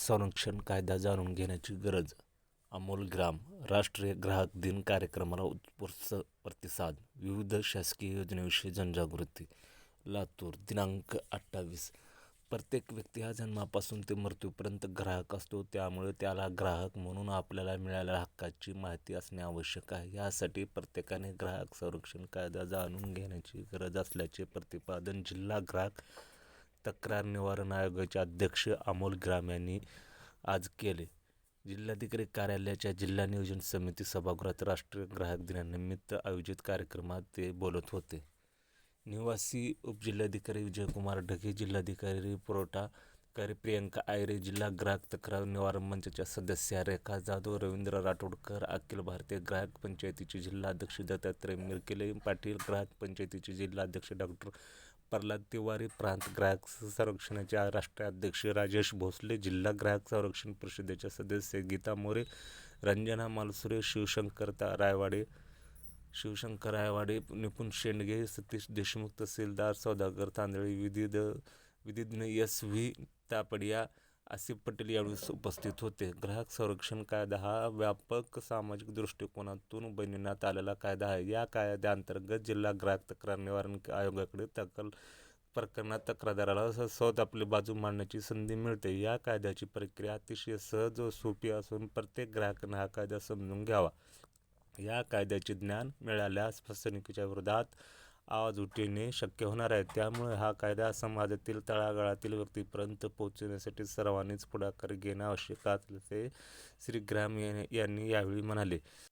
ग्राहक संरक्षण कायदा जाणून घेण्याची गरज. अमोल ग्राम राष्ट्रीय ग्राहक दिन कार्यक्रमाला उत्स्फूर्त प्रतिसाद. विविध शासकीय योजनेविषयी जनजागृती. लातूर दिनांक अठ्ठावीस. प्रत्येक व्यक्ती हा जन्मापासून ते मृत्यूपर्यंत ग्राहक असतो. त्यामुळे त्याला ग्राहक म्हणून आपल्याला मिळालेल्या हक्काची माहिती असणे आवश्यक आहे. यासाठी प्रत्येकाने ग्राहक संरक्षण कायदा जाणून घेण्याची गरज असल्याचे प्रतिपादन जिल्हा ग्राहक तक्रार निवारण आयोगाचे अध्यक्ष अमोल ग्राम यांनी आज केले. जिल्हाधिकारी कार्यालयाच्या जिल्हा नियोजन समिती सभागृहात राष्ट्रीय ग्राहक दिनानिमित्त आयोजित कार्यक्रमात ते बोलत होते. निवासी उपजिल्हाधिकारी विजयकुमार ढगे जिल्हाधिकारी पुरवठा अधिकारी प्रियंका आयरे जिल्हा ग्राहक तक्रार निवारण मंचाच्या सदस्या रेखा जाधव रवींद्र राठोडकर अखिल भारतीय ग्राहक पंचायतीचे जिल्हाध्यक्ष दत्तात्रय मिरकेले पाटील ग्राहक पंचायतीचे जिल्हाध्यक्ष डॉक्टर प्रल्हाद तिवारी प्रांत ग्राहक संरक्षणाचे राष्ट्रीय अध्यक्ष राजेश भोसले जिल्हा ग्राहक संरक्षण परिषदेच्या सदस्य गीता मोरे रंजना मालसुरे शिवशंकर रायवाडे शिवशंकर रायवाडे निपुण शेंडगे सतीश देशमुख तहसीलदार सौदागर तांदळे विविध विधिज्ञ एस व्ही तापडिया आसिफ पटेल यावेळी उपस्थित होते. ग्राहक संरक्षण कायदा हा व्यापक सामाजिक दृष्टिकोनातून बनविण्यात आलेला कायदा आहे. या कायद्याअंतर्गत जिल्हा ग्राहक तक्रार निवारण आयोगाकडे दाखल प्रकरणात तक्रारदाराला सहज आपली बाजू मांडण्याची संधी मिळते. या कायद्याची प्रक्रिया अतिशय सहज व सोपी असून प्रत्येक ग्राहकाने हा कायदा समजून घ्यावा. या कायद्याचे ज्ञान मिळाल्यास फसवणुकीच्या विरोधात आवाज उठविणे शक्य होणार आहे. त्यामुळे हा कायदा समाजातील तळागाळातील व्यक्तीपर्यंत पोहोचवण्यासाठी सर्वांनीच पुढाकार घेणं आवश्यक असल्याचे श्री ग्राम यांनी यावेळी म्हणाले.